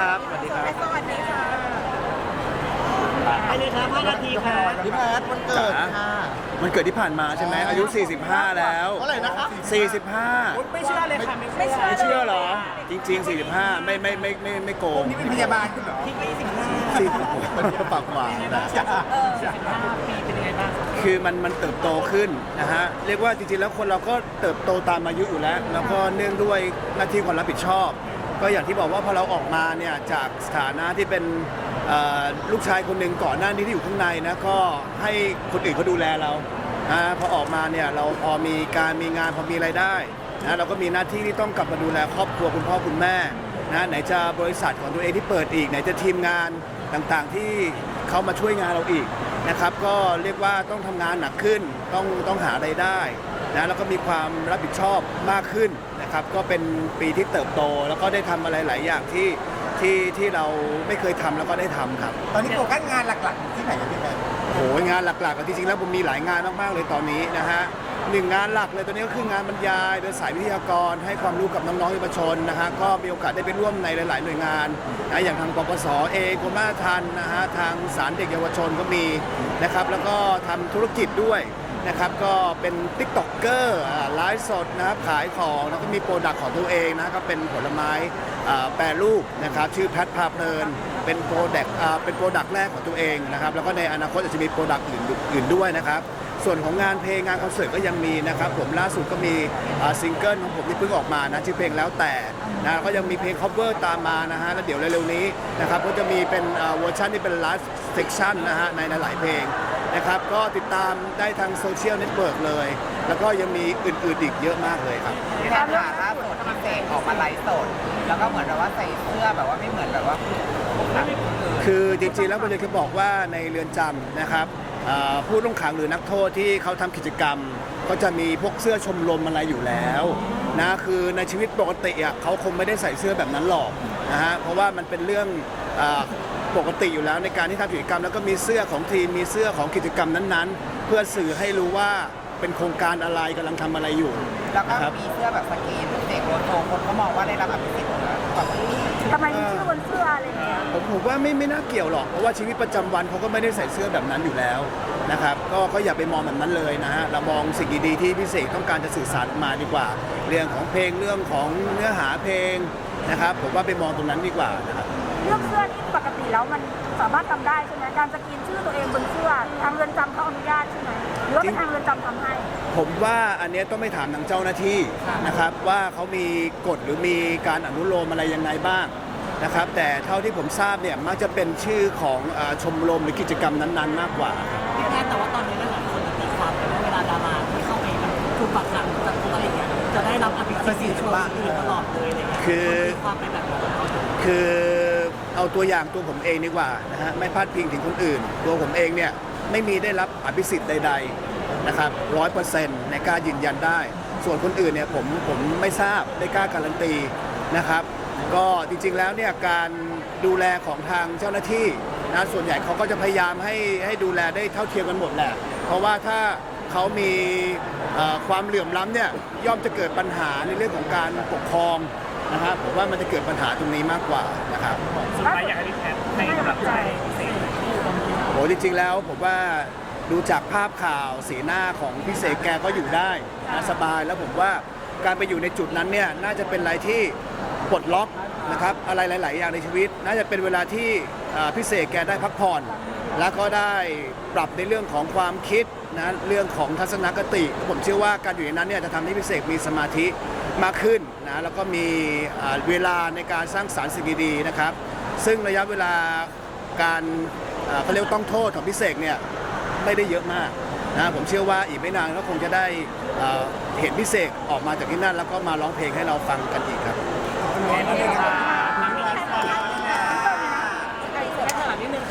ครับ สวัสดีครับ สวัสดีค่ะไปเลยครับ5นาทีค่ะพี่แพทวันเกิดมันเกิดที่ผ่านมาใช่ไหมอายุ 45 แล้วเท่าไหร่นะครับ45 ไม่เชื่อเลยค่ะ ไม่เชื่อไม่เชื่อเหรอ จริง ๆ 45 ไม่ไม่ไม่ไม่ไม่โกงนี่เป็นพยาบาลคุณเหรอที่ไม่สิบห้ปันกปากหวานนะสิปีเป็นยังไงบ้างคือมันมันเติบโตขึ้นนะฮะ เรียกว่าจริงๆแล้วคนเราก็เติบโตตามอายุอยู่แล้ว แล้วก็เนื่องด้วยหน้าที่ความรับผิดชอบ ก็อย่างที่บอกว่าพอเราออกมาเนี่ยจากสถานะที่เป็นเอ่อลูกชายคนหนึ่งก่อนหน้านี้ที่อยู่ข้างในนะก็ให้คนอื่นเขาดูแลเรานะพอออกมาเนี่ยเราพอมีการมีงานพอมีรายได้นะเราก็มีหน้าที่ที่ต้องกลับมาดูแลครอบครัวคุณพ่อคุณแม่นะไหนจะบริษัทของตัวเองที่เปิดอีก ไหนจะทีมงานต่างๆที่เขามาช่วยงานเราอีกนะครับ ก็เรียกว่าต้องทำงานหนักขึ้นต้องต้องหารายได้ นะแล้วก็มีความรับผิดชอบมากขึ้นนะครับ ก็เป็นปีที่เติบโต แล้วก็ได้ทำอะไรหลายอย่างที่ที่ที่เราไม่เคยทำแล้วก็ได้ทำครับ ตอนนี้โฟกัสงานหลักๆ ที่ไหนกันพี่แมนโหยงานหลักๆก็จริงๆแล้วผมมีหลายงานมากๆเลยตอนนี้นะฮะหนึ่งงานหลักเลยตอนนี้ก็คืองานบรรยายโดยสายวิทยากร ให้ความรู้กับน้องๆเยาวชนนะฮะก็มีโอกาสได้ไปร่วมในหลาย ๆ หน่วยงานนะอย่างทางปปสเองกรมราชทัณฑ์นะฮะทางสารเด็กเยาวชนก็มีนะครับแล้วก็ทำธุรกิจด้วย นะครับก็เป็นติ๊กต็อกเกอร์ไลฟ์สดนะครับขายของแล้วก็มีโปรดักต์ของตัวเองนะก็เป็นผลไม้แปรรูปนะครับชื่อแพทพาเพลิน เป็นโปรดักต์เป็นโปรดักต์แรกของตัวเองนะครับแล้วก็ในอนาคตอาจจะมีโปรดักต์อื่นอื่นด้วยนะครับส่วนของงานเพลงงานคอนเสิร์ตก็ยังมีนะครับผมล่าสุดก็มีซิงเกิลของผมที่เพิ่งออกมานะชื่อเพลงแล้วแต่นะก็ยังมีเพลง cover ตามมานะฮะแล้วเดี๋ยวเร็วๆนี้นะครับก็จะมีเป็นเวอร์ชันที่เป็นไลฟ์เซ c ชันนะฮะในหลายๆเพลง นะครับ ก็ติดตามได้ทางโซเชียลเน็ตเวิร์กเลย แล้วก็ยังมีอื่นๆอีกเยอะมากเลยครับพี่แพทย์ค่ะล่าสุดพี่เสกออกมาไลฟ์สด แล้วก็เหมือนแบบว่าใส่เสื้อแบบว่าไม่เหมือนแบบว่าพวกหนังคนอื่นคือจริงๆ แล้วผมจะบอกว่าในเรือนจำนะครับอ่าผู้ต้องขังหรือนักโทษที่เขาทำกิจกรรม ก็จะมีพวกเสื้อชมรมอะไรอยู่แล้วนะคือในชีวิตปกติอะเขาคงไม่ได้ใส่เสื้อแบบนั้นหรอกนะฮะเพราะว่ามันเป็นเรื่องอา ปกติอยู่แล้วในการที่ทำกิจกรรม แล้วก็มีเสื้อของทีมมีเสื้อของกิจกรรมนั้นๆ เพื่อสื่อให้รู้ว่าเป็นโครงการอะไรกำลังทำอะไรอยู่แล้วก็นะครับมีเสื้อแบบสกรีนเสกโลโซคนก็มองว่าได้รับอภิสิทธิ์แบบทำไมมีชื่อบนเสื้ออะไรเงี้ยผมผมว่าไม่ไม่น่าเกี่ยวหรอกเพราะว่าชีวิตประจำวันเขาก็ไม่ได้ใส่เสื้อแบบนั้นอยู่แล้วนะครับก็ก็อย่าไปมองแบบนั้นเลยนะฮะเรามองสิ่งดีๆที่พิเศษต้องการจะสื่อสารออกมาดีกว่า เรื่องของเพลงเรื่องของเนื้อหาเพลง นะครับผมว่าไปมองตรงนั้นดีกว่านะครับเลือกเสื้อนี่ปกติแล้วมันสามารถทำได้ใช่ไหมการสกรีนชื่อตัวเองบนเสื้อทางเรือนจำเขาอนุญาตใช่ไหมหรือว่าเป็นทางเรือนจำทำให้ ผมว่าอันเนี้ยต้องไปถามทางเจ้าหน้าที่นะครับว่าเขามีกฎหรือมีการอนุโลมอะไรยังไงบ้างนะครับแต่เท่าที่ผมทราบเนี่ยมักจะเป็นชื่อของเอ่อชมรมหรือกิจกรรมนั้นๆ มากกว่าพี่แพ ได้รับอภิสิทธิ์ช่วงอื่นตลอดเลยอะไรเงี้ยคือตีความไปแบบนั้นคือเอาตัวอย่างตัวผมเองดีกว่านะฮะไม่พาดพิงถึงคนอื่น ตัวผมเองเนี่ยไม่มีได้รับอภิสิทธิ์ใด ๆนะครับร้อยเปอร์เซ็นต์ในกล้ารยืนยันได้ ส่วนคนอื่นเนี่ยผมผมไม่ทราบได้กล้าการันตีนะครับ ก็จริงๆแล้วเนี่ยการดูแลของทางเจ้าหน้าที่นะส่วนใหญ่เขาก็จะพยายามให้ให้ดูแลได้เท่าเทียมกันหมดแหละเพราะว่าถ้า เขามีเอ่อความเหลื่อมล้ำเนี่ยย่อมจะเกิดปัญหาในเรื่องของการปกครองนะครับผมว่ามันจะเกิดปัญหาตรงนี้มากกว่านะครับสุดท้ายอยากให้พี่แพทย์ให้กำลังใจพิเศษโหจริงๆแล้วผมว่าดูจากภาพข่าวสีหน้าของพี่เสกแกก็อยู่ได้นะสบายแล้วผมว่าการไปอยู่ในจุดนั้นเนี่ยน่าจะเป็นอะไรที่ปลดล็อกนะครับอะไรหลาย ๆ อย่างในชีวิต น่าจะเป็นเวลาที่อ่าพี่เสกแกได้พักผ่อน แล้วก็ได้ปรับในเรื่องของความคิดนะเรื่องของทัศนคติ ผมเชื่อว่าการอยู่ในนั้นเนี่ยจะทำให้พี่เสกมีสมาธิมากขึ้นนะแล้วก็มีเวลาในการสร้างสารรค์สิ่งดีๆนะครับ ซึ่งระยะเวลาการเขาเรียกต้องโทษของพี่เสกเนี่ยไม่ได้เยอะมากนะผมเชื่อว่าอีกไม่นานก็คงจะได้เห็นพี่เสกออกมาจากที่นั่น แล้วก็มาร้องเพลงให้เราฟังกันอีกครับ